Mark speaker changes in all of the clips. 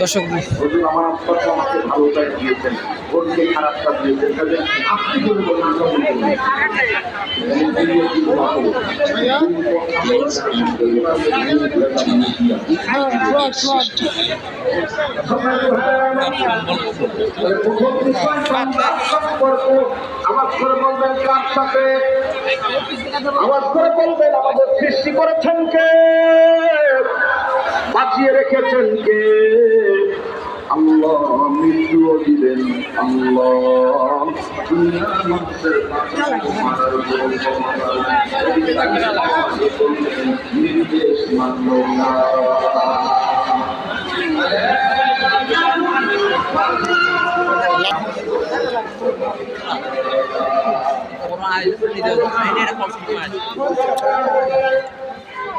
Speaker 1: দর্শক
Speaker 2: আওয়াজ করে বলবেন আমাদের সৃষ্টি করেছেন কে? বাঁচিয়ে রেখেছেন কে আল্লাহ মৃত্যুও দিলেন নাই। এদিকে তাকিয়ে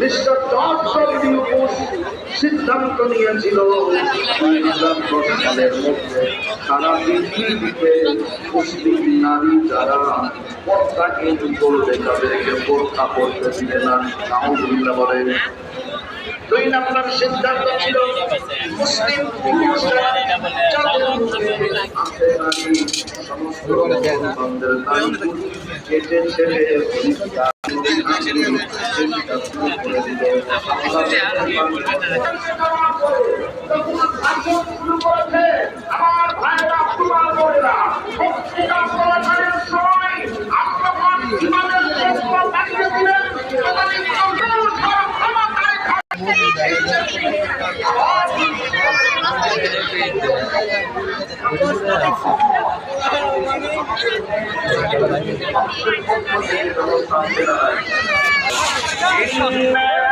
Speaker 2: মিস্টার বুশ সিদ্ধান্ত নিয়েছিল দুই পৃথিবীতে মুসলিম নারী যারা করবে তাদেরকে পর্দা করতে দিবে না। বলেন। দুই সিদ্ধান্ত ছিল, মুসলিম সমস্ত আমার ভাইরা তোমার বোনেরা মুক্তিকাম করার সময় আক্রমণ ইমানের জন্য পাঠিয়েছিলেন আমাদের কঠোর ক্ষমতায়
Speaker 1: চলেছে চলেছে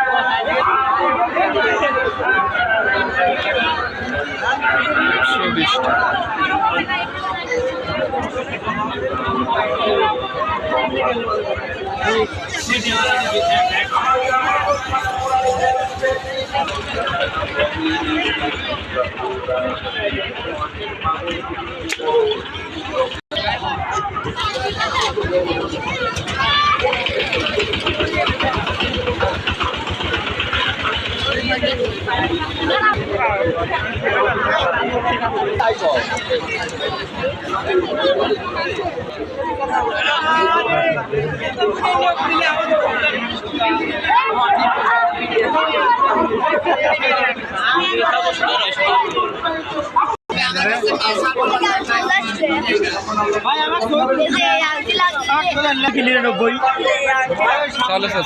Speaker 1: চলেছে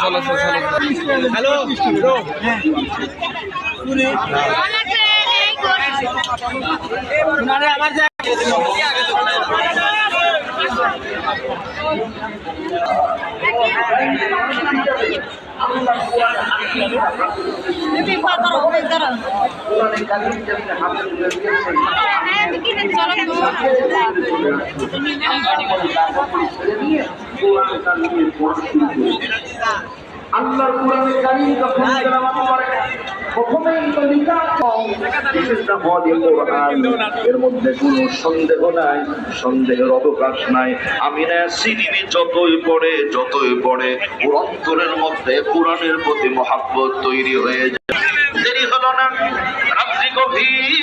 Speaker 3: হ্যালো আমার
Speaker 2: কোরআনে কালিম যেমনি হাতে দিয়েছেন আল্লাহর কোরআনে কারীম যখন তেলাওয়াত করে প্রথমেই তো লিখা বিশেষটা হওয়া কোরআন। এর মধ্যে কোনো সন্দেহ নাই সন্দেহের অবকাশ নাই। আমি না সিরিবি যতই পড়ে যতই পড়ে ওর অন্তরের মধ্যে কোরআনের প্রতি মহাব্বত তৈরি হয়ে যায়। দেরি হলো না। রাত্রি গভীর।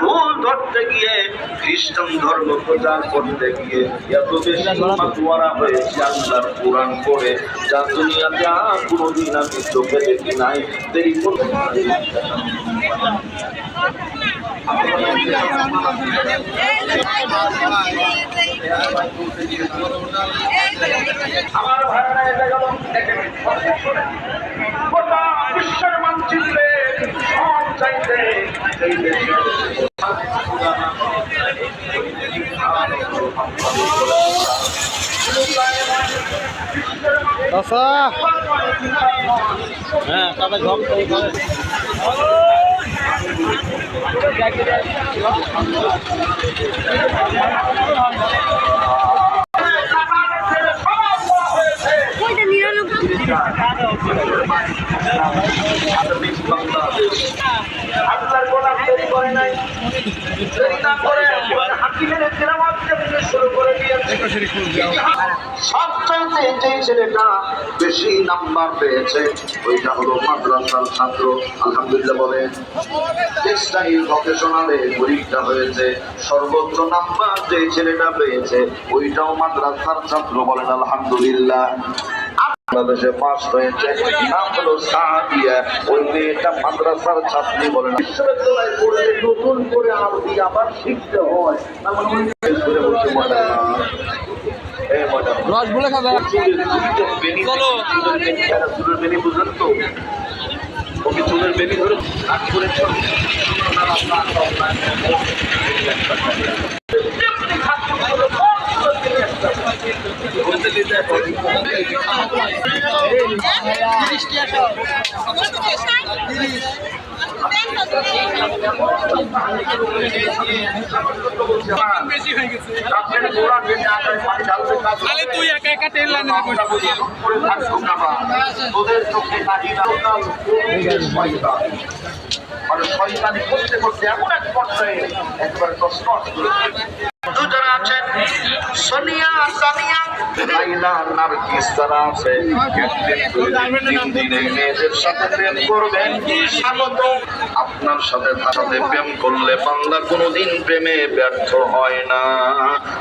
Speaker 2: ভুল ধরতে গিয়ে, খ্রিস্টান ধর্ম প্রচার করতে গিয়ে এত বেশি মাতুয়ারা হয়েছে আল্লাহর কোরআন করে যা দুনিয়াতে আর কোনোদিন আমি চোখে দেখি নাই। দেরি আমার ভাইরা এটা গেল গোটা বিশ্বের মানচিত্রে চাইতে
Speaker 3: হ্যাঁ তবে ওইটা নিরানব্বই
Speaker 2: আল্লাহর গোলাম করে নাই। দেরি না করে হাকিমের তেলাওয়াত শুরু করে দিয়েছে। সবচাইতে যে ছেলেটা বেশি নাম্বার পেয়েছে। ওইটা হলো মাদ্রাসার ছাত্র। আলহামদুলিল্লাহ বলেন টেক্সটাইল ভকেশনালে পরীক্ষা হয়েছে। সর্বোচ্চ নাম্বার যে ছেলেটা পেয়েছে, ওইটাও মাদ্রাসার ছাত্র বলেন, আলহামদুলিল্লাহ। বাংলাদেশে পাস হয়েছে। নাম হলো সাদিয়া। ওই মেয়েটা মাদ্রাসার ছাত্রী বলেন। বিশ্ববিদ্যালয়ে পড়লে নতুন করে আরবি আবার শিখতে হয়। তার ওই করে বলছে মজা না। এই মজা না।
Speaker 1: রস বলে খাবে চলো।
Speaker 2: চুলের বেনি তো ওকে চুলের বেনি ধরে কাজ করে চল
Speaker 1: খালি তুই একা একা টেন লাইনে
Speaker 2: তোদের চোখে না মানে শয়তানি করতে করতে এমন এক পর্যায়ে একবার করে দুজন আছেন, সোনিয়া, সানিয়া, লাইলা যারা আছে মেয়েদের সাথে প্রেম করবেন। স্বাগত। আপনার সাথে সাথে প্রেম করলে বান্দা কোনোদিন প্রেমে ব্যর্থ হয় না।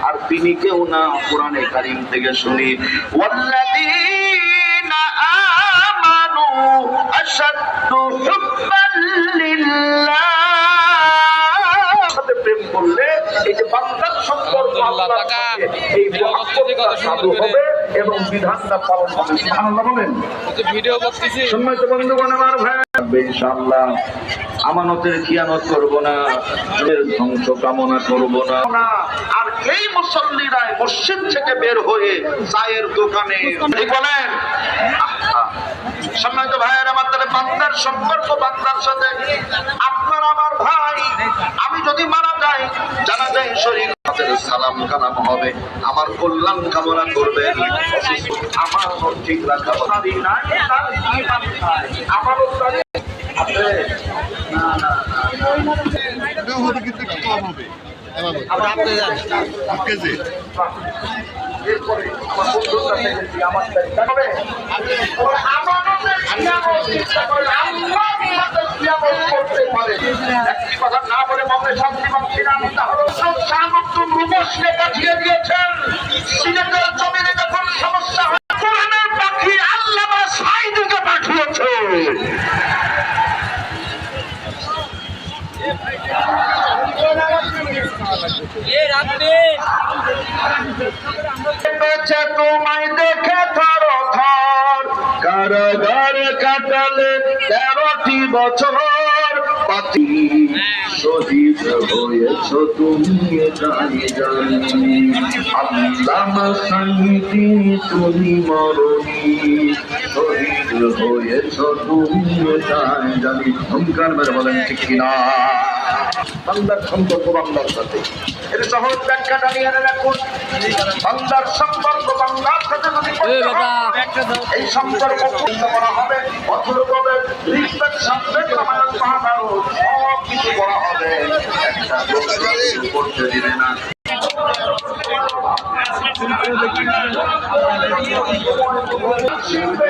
Speaker 2: আর তিনি কেউ না, কোরআনে কারিম থেকে শুনি ওয়াল্লাযীনা মহব্বতটা হবে এবং বিধানটা পালন হবে। সুবহানাল্লাহ বলেন।
Speaker 1: ভিডিও করতেছি।
Speaker 2: সম্মানিত বন্ধুগণ আমার ভাই ইনশাআল্লাহ। আমানতের খিয়ানত করব না এর ধ্বংস কামনা করব না। আর এই মুসল্লিরা মসজিদ থেকে বের হয়ে চায়ের দোকানে বলেন? সম্মানিত ভাইয়ের আমার তাহলে বান্দার সম্পর্ক বান্দার সাথে আপনার আমার ভাই আমি যদি মারা যাই জানা যায় শরীর তাদের সালাম কালাম হবে। আমার কল্যাণ কামনা অসুস্থ আমার ঠিক রাখা না আমার করতে পারে একটি কথা না বলে মনে শান্তি পাচ্ছি না তাহলে সামর্থ্য দিয়েছেন তেরোটি বছর পাতি শহীদ হয়েছ তুমি জানি জানি। আল্লামা সঙ্গীতি তুমি মরণি। শহীদ হয়েছ তুমি জানি জানি। হুঙ্কার মেরে বলেন, ঠিক কিনা? বাংলার সম্পর্ক বাংলার সাথে। এর সহজ ব্যাখ্যাটা নিয়ে রাখুন। বাংলার সম্পর্ক বাংলার সাথে যদি এই সম্পর্ক পূর্ণ করা হবে অথবা হবে রিসপেক্ট সাবজেক্ট রামায়ণ মহাভারত সব কিছু করা হবে। একটা করতে দিবে না। শিখবে